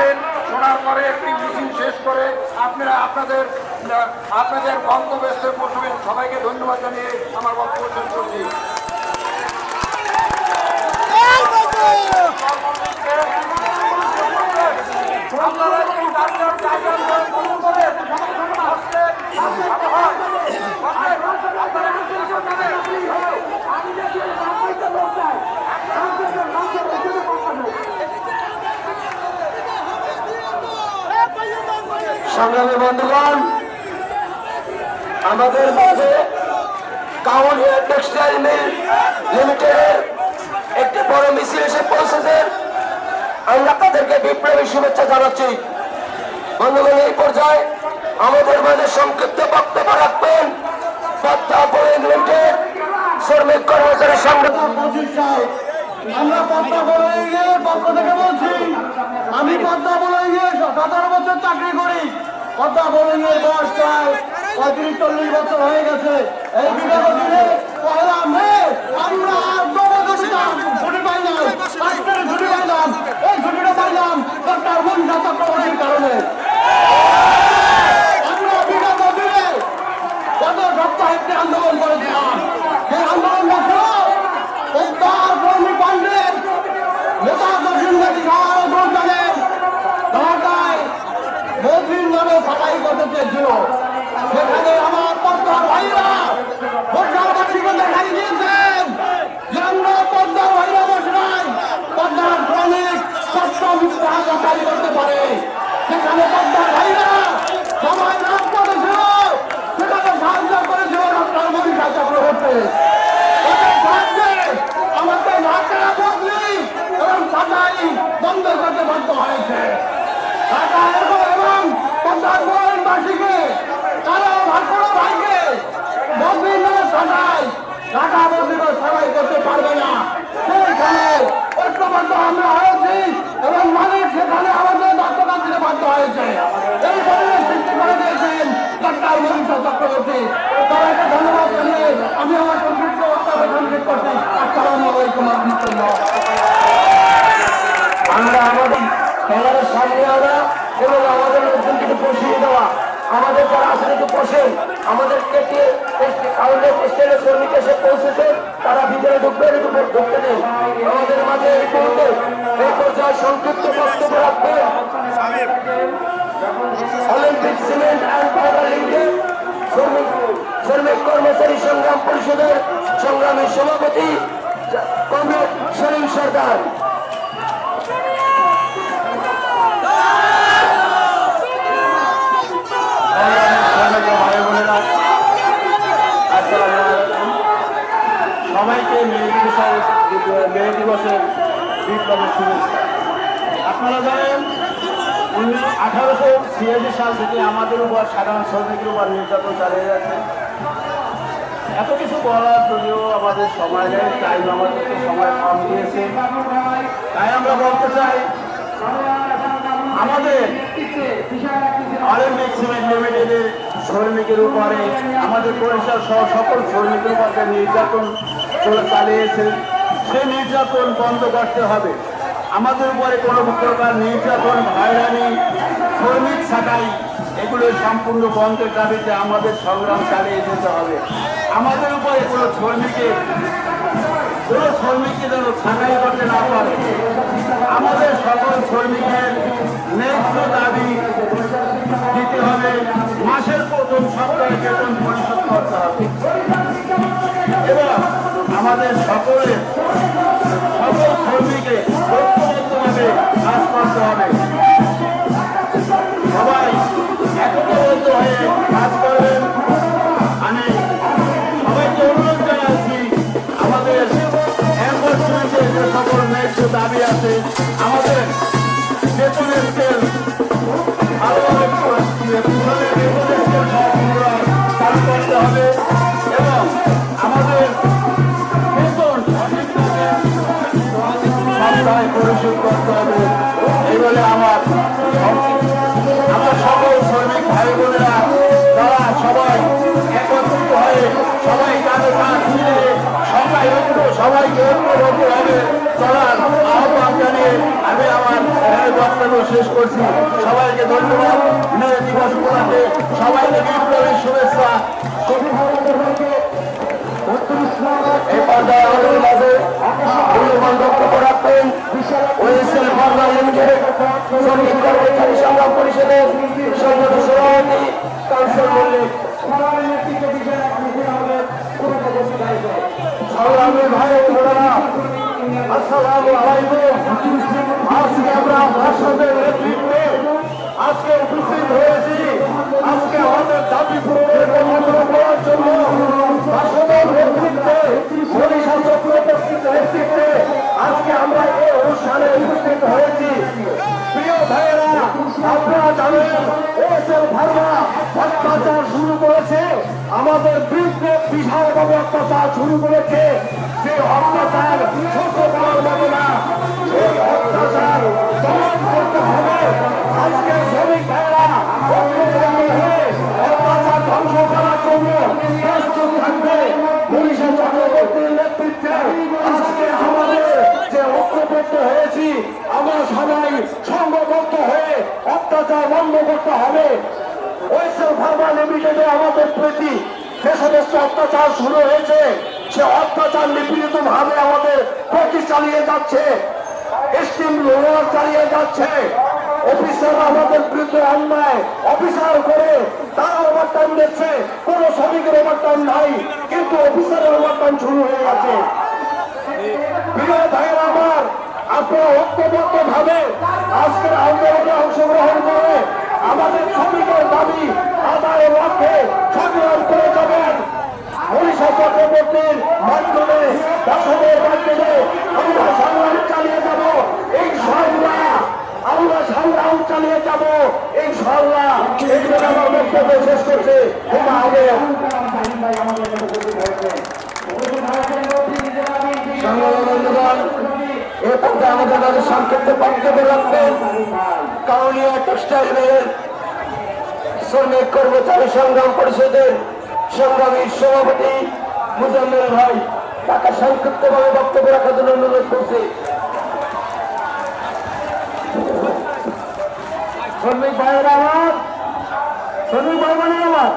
শোনাবেন শোনার পরে একটি মিছিল শেষ করে আপনারা আপনাদের আপনাদের গন্তব্যস্থে পৌঁছবেন। সবাইকে ধন্যবাদ জানিয়ে আমার বক্তব্য শেষ করছি। আপনারা সংগ্রামী বন্ধুগণ, আমাদের মাঝে কাউনিয়া টেক্সটাইল মিল লিমিটেডের একটি বড় মিছিল এসে পৌঁছেছে। আমরা তাদেরকে বিপ্লবী শুভেচ্ছা জানাচ্ছি। বন্ধুগণ, এই পর্যায়ে আমাদের মাঝে সংক্ষিপ্ত বক্তব্য রাখবেন পদ্মা বড় লিমিটেড শ্রমিক কর্মচারী সংগঠন আমরা পদ্মা বলয়ের পক্ষ থেকে বলছি, আমি পদ্মা বলয়ে সতেরো বছর চাকরি করি। পদ্মা বলয়ের বয়স প্রায় পঁয়ত্রিশ, চল্লিশ বছর হয়ে গেছে। এই বিগত দিনে পহেলা মে আমরা চেয়েছিল সেখানে আমার পদ্মার ভাইরা পদ্মাবাসীকে দেখাই দিয়েছেন যে আমরা পদ্মার ভাইরা বসে নাই পদ্মার শ্রমিক সত্য মিথ্যা যাচাই করতে পারে সেখানে পদ্মার ভাইরা সবাই নাম করেছিল সেখানে সাহায্য করেছিল ডক্টর মনীষা চক্রবর্তী তাদের সাহায্যে আমাকে ঢাকা বদলি এবং সাজাই বন্ধ করতে বাধ্য হয়েছে ঢাকা এবং পদ্মার বাসীকে তারা ভাষণ ভাইকে বদলি নিয়ে সাজাই ঢাকা বদলিকে সবাই করতে পারবে না সেইখানে ঐক্যবদ্ধ আমরা হয়েছি এবং মালিক সেখানে আমাদের দর্শকাল দিতে বাধ্য হয়েছে এই পরিবেশ সৃষ্টি করে দিয়েছেন ডক্টর মনীষা চক্রবর্তী সবাইকে ধন্যবাদ জানিয়ে আমি আমার সংক্ষিপ্ত বক্তব্য সংক্ষিপ্ত করছি আসসালামু আলাইকুম রহমতুল্লাহ আমরা আমাদের এবং আমাদের দেওয়া। আমাদের যারা আসলে একটু আমাদের কেটে আমাদের পৌঁছেছে। তারা ভিতরে ঢুকবেন আমাদের মাঝে এই সংক্ষিপ্ত বক্তব্য রাখবেন। অলিম্পিক সিমেন্ট অ্যান্ড শ্রমিক শ্রমিক কর্মচারী সংগ্রাম পরিষদের সংগ্রামী সভাপতি কমরেড শরীফ সরকার। দিবসের বিপ্লবের শুভেচ্ছা। আপনারা জানেন আঠারোশো ছিয়াশি সাল থেকে আমাদের উপর সাধারণ শ্রমিকের উপর নির্যাতন চালিয়ে যাচ্ছে। এত কিছু বলার যদিও আমাদের সময় নেই টাইম আমাদের সময় কম দিয়েছে। তাই আমরা বলতে চাই, আমাদের অলিম্পিক সিমেন্ট লিমিটেডের শ্রমিকের উপরে, আমাদের পরিষদ সহ সকল শ্রমিকের উপর নির্যাতন চলে চালিয়েছে সেই নির্যাতন বন্ধ করতে হবে। আমাদের উপরে কোনো প্রকার নির্যাতন, হয়রানি, শ্রমিক ছাটাই, এগুলো সম্পূর্ণ বন্ধের দাবিতে আমাদের সংগ্রাম চালিয়ে যেতে হবে। আমাদের উপরে কোনো শ্রমিকের কোনো শ্রমিককে যেন ছাঁটাই করতে না পারে। আমাদের সকল শ্রমিকের ন্যায্য দাবি homens. সবাই কাঁধে কাঁধ মিলে সবাই ঐক্য, সবাইকে ঐক্যবদ্ধ চলার আহ্বান জানিয়ে আমি আমার বক্তব্য শেষ করছি। সবাইকে ধন্যবাদ। মে দিবস উপলক্ষে সবাইকে বিপ্লবী শুভেচ্ছা। এই পর্যায়ে আমাদের মাঝে মূল্যবান বক্তব্য রাখবেন। ওয়েসেল ফার্মা লিমিটেড শ্রমিক কর্মচারী সংগ্রাম পরিষদের সংগঠন সভাপতি কাউন্সিল মল্লিক। সংগ্রামী ভাই, বোনেরা, আসসালামু আলাইকুম। আজকে আমরা ভাষণের নেতৃত্বে আজকে উপস্থিত হয়েছি। আজকে আমাদের দাবি পূরণের জন্য ভাষণের নেতৃত্বে মনীষা চক্রবর্তীর নেতৃত্বে আজকে আমরা এই অনুষ্ঠানে উপস্থিত হয়েছি। প্রিয় ভাইয়েরা, আপনারা ভার্মা অত্যাচার শুরু করেছে। আমাদের বিরুদ্ধে বিশালভাবে অত্যাচার শুরু করেছে। ছোট সেই অত্যাচার হবে। আজকে শ্রমিক অত্যাচার ধ্বংস করার জন্য প্রস্তুত থাকবে। নেতৃত্বে আজকে আমাদের হয়েছি, আমরা সবাই সংঘবদ্ধ হয়ে অত্যাচার বন্ধ করতে হবে। ওয়েসেল ফার্মা লিমিটেডে আমাদের প্রতি যে সমস্ত অত্যাচার শুরু হয়েছে। সে অত্যাচার নিপীড়িত ভাবে আমাদের প্রতি চালিয়ে যাচ্ছে। স্টিম রোলার চালিয়ে যাচ্ছে। অফিসাররা আমাদের বিরুদ্ধে অন্যায় অফিসার করে, তারা ওভারটাইম দিচ্ছে। কোনো শ্রমিকের নাই, কিন্তু অফিসারের ওভারটাইম শুরু হয়ে গেছে। ভাইয়েরা আপনারা ঐক্যবদ্ধ ভাবে আজকের আন্দোলনে অংশগ্রহণ আমাদের শ্রমিকের চালিয়ে যাব এই সংগ্রাম আমরা সংগ্রাম চালিয়ে যাব এই সংগ্রাম জন্য আমার বক্তব্য শেষ করছে। সংগ্রামবন্ধুগণ শ্রমিক কর্মচারী সংগ্রাম পরিষদের সংগ্রামী সভাপতি মুজাম্মেল ভাই, তাকে সংক্ষিপ্তভাবে বক্তব্য রাখার জন্য অনুরোধ করছি। শ্রমিক ভাইয়েরা আমার শ্রমিক ভাই বোনেরা আমার